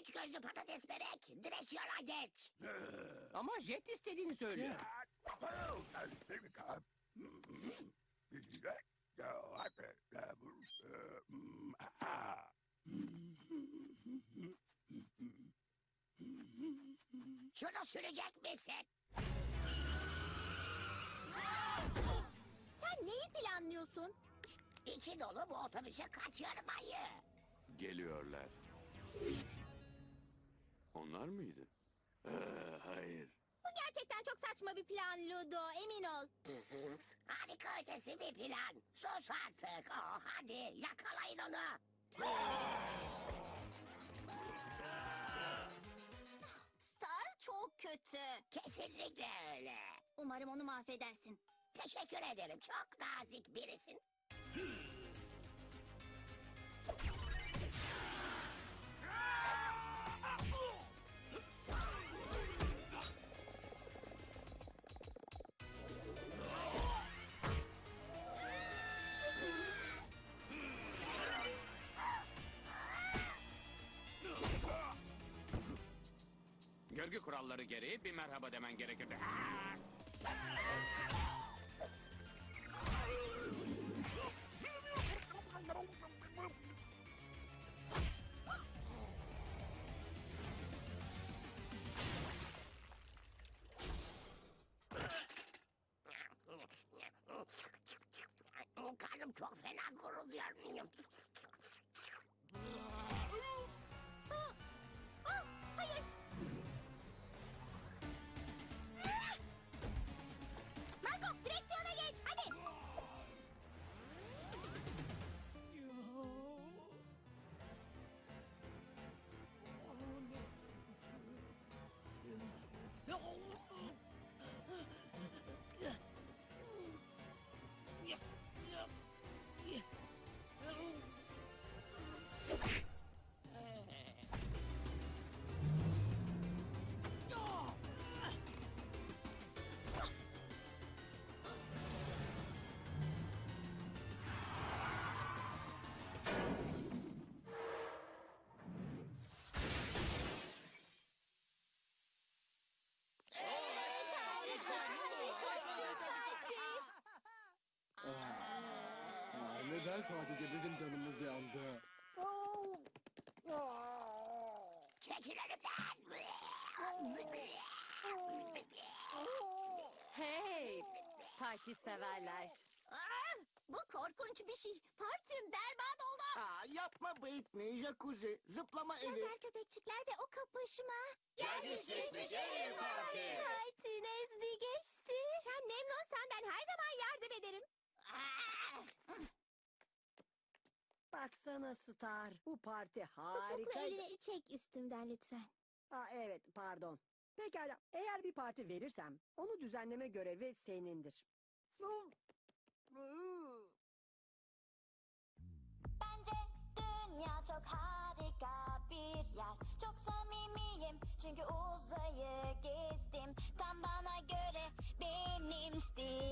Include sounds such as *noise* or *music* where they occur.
Üç gözlü patates börek. Direksiyona geç. *laughs* Ama jet istediğini söylüyor. Şunu sürecek misin? Sen neyi planlıyorsun? İçi dolu bu otobüse kaçırmayı. Geliyorlar. Onlar mıydı? Ee, hayır. Bu gerçekten çok saçma bir plan Ludo, emin ol. Harika ötesi bir plan. Sus artık. Oh, hadi yakalayın onu. Star çok kötü. Kesinlikle öyle. Umarım onu mahvedersin. Teşekkür ederim. Çok nazik birisin. *laughs* Görgü kuralları gereği bir merhaba demen gerekirdi. Karnım çok fena guruluyor. Sadece bizim canımız yandı? Çekil önümden. Hey, parti severler. Aa, bu korkunç bir şey. Partim berbat oldu. Aa, yapma Britney, jacuzzi, zıplama evi. Lazer köpekçikler ve o kapışma. Gelmiş geçmiş en iyi Baksana Star. Bu parti harika. elini çek üstümden lütfen. Aa, evet pardon. Pekala. Eğer bir parti verirsem onu düzenleme görevi senindir. Bence dünya çok harika bir yer Çok samimiyim çünkü uzayı gezdim Tam bana göre benim stilim